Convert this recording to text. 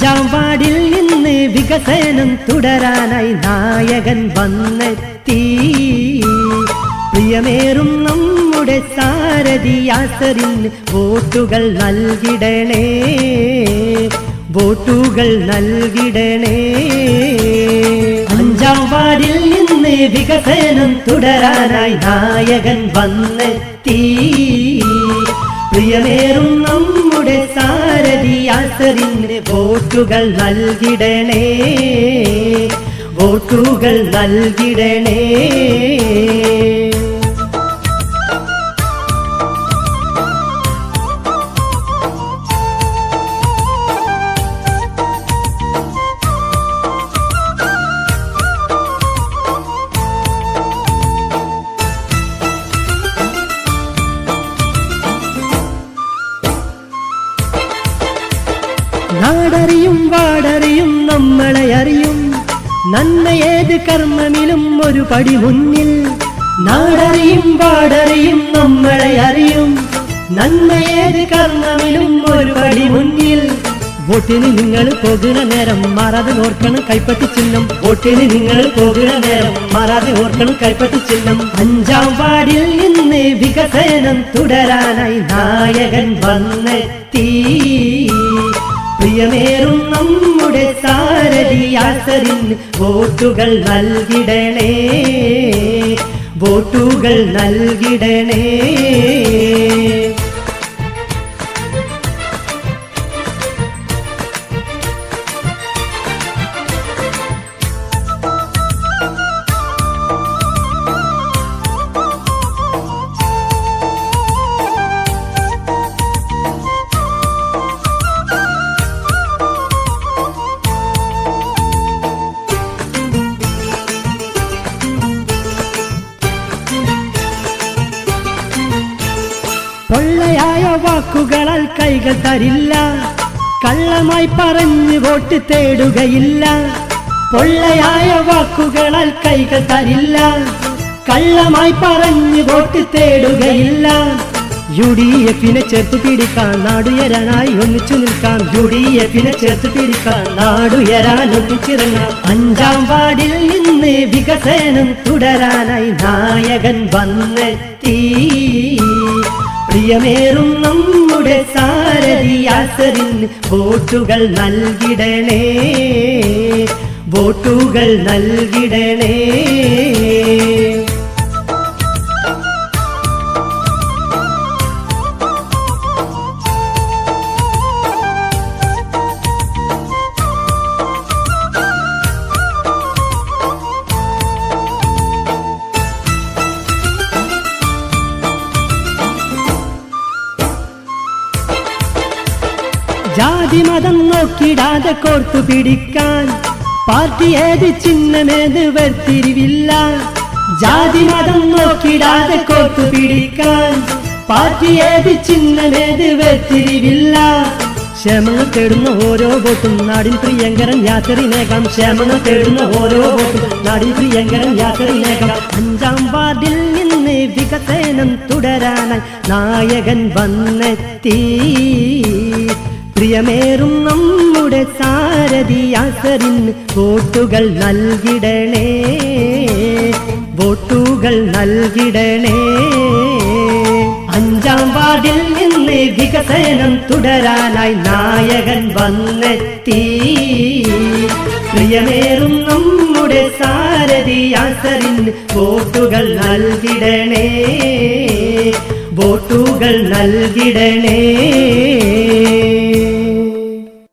അഞ്ചാം വാർഡിൽ നിന്ന് വികസനം തുടരാനായി നായകൻ വന്നെത്തി. പ്രിയമേറും നമ്മുടെ സാരഥി യാസറിന് വോട്ടുകൾ നൽകിടണേ. വോട്ടുകൾ നൽകിടണേ. അഞ്ചാം വാർഡിൽ നിന്ന് വികസനം തുടരാനായി നായകൻ വന്നെത്തി. പ്രിയമേറും നമ്മുടെ സാരഥി യാസറിന് വോട്ടുകൾ നൽകിടണേ. വോട്ടുകൾ നൽകിടണേ. നാടറിയും വാടറിയും നമ്മളെ അറിയും. നന്മ ഏത് കർമ്മമിലും ഒരു പടി മുന്നിൽ. നാടറിയും വാടറിയും നമ്മളെ അറിയും. നന്മ ഏത് കർമ്മമിലും ഒരു പടി മുന്നിൽ. വോട്ടിന് നിങ്ങൾ പോകുന്ന നേരം മാറാതെ ഓർക്കണം കൈപ്പറ്റി ചിഹ്നം. വോട്ടിന് നിങ്ങൾ പോകുന്ന നേരം മാറാതെ ഓർക്കണം കൈപ്പറ്റി ചിഹ്നം. അഞ്ചാം വാർഡിൽ നിന്ന് വികസനം തുടരാനായി നായകൻ വന്നെത്തി. പ്രിയമേറും നമ്മുടെ സാരഥി വോട്ടുകൾ നൽകിടണേ. വോട്ടുകൾ നൽകിടണേ. പൊള്ളയായ വാക്കുകളാൽ കൈകൾ തരില്ല. കള്ളമായി പറഞ്ഞു വോട്ട് തേടുകയില്ല. പൊള്ളയായ വാക്കുകളാൽ കൈകൾ തരില്ല. കള്ളമായി പറഞ്ഞു വോട്ട് തേടുകയില്ല. യു ഡി എഫിനെ ചേർത്ത് പിടിക്കാൻ നാടുയരാനായി ഒന്നിച്ചു നിൽക്കാം. യു ഡി എഫിനെ ചേർത്ത് പിടിക്കാൻ നാടുയരാൻ ഒന്നിച്ചിറങ്ങാം. അഞ്ചാം വാർഡിൽ നിന്ന് വികസനം തുടരാനായി നായകൻ വന്നെത്തി. പ്രിയമേറും നമ്മുടെ സാരഥി യാസറിന് വോട്ടുകൾ നൽകിടണേ വോട്ടുകൾ നൽകിടണേ. ജാതി മതം നോക്കിടാതെ കോർത്തു പിടിക്കാൻ. പാർട്ടി ഏത് ചിഹ്നമേത് വേർതിരിവില്ല. ജാതി മതം നോക്കിടാതെ കോർത്തു പിടിക്കാൻ. പാർട്ടി ഏത് ചിഹ്നമേത് വേർതിരിവില്ല. ക്ഷമങ്ങൾ തേടുന്ന ഓരോ വോട്ടും നാടിൻ പ്രിയങ്കരൻ യാത്രയിനേക്കാം ക്ഷമങ്ങൾ തേടുന്ന ഓരോ വോട്ടും നാടിൻ പ്രിയങ്കരൻ യാത്രയിനേക്കാം അഞ്ചാം വാർഡിൽ നിന്ന് വികസനം തുടരാനായി നായകൻ വന്നെത്തി. പ്രിയമേറും നമ്മുടെ സാരഥി യാസറിന് വോട്ടുകൾ നൽകിടണേ. വോട്ടുകൾ നൽകിടണേ. അഞ്ചാം വാർഡിൽ നിന്ന് വികസനം തുടരാനായി നായകൻ വന്നെത്തി. പ്രിയമേറും നമ്മുടെ സാരഥി യാസറിന് വോട്ടുകൾ നൽകിടണേ. വോട്ടുകൾ നൽകിടണേ.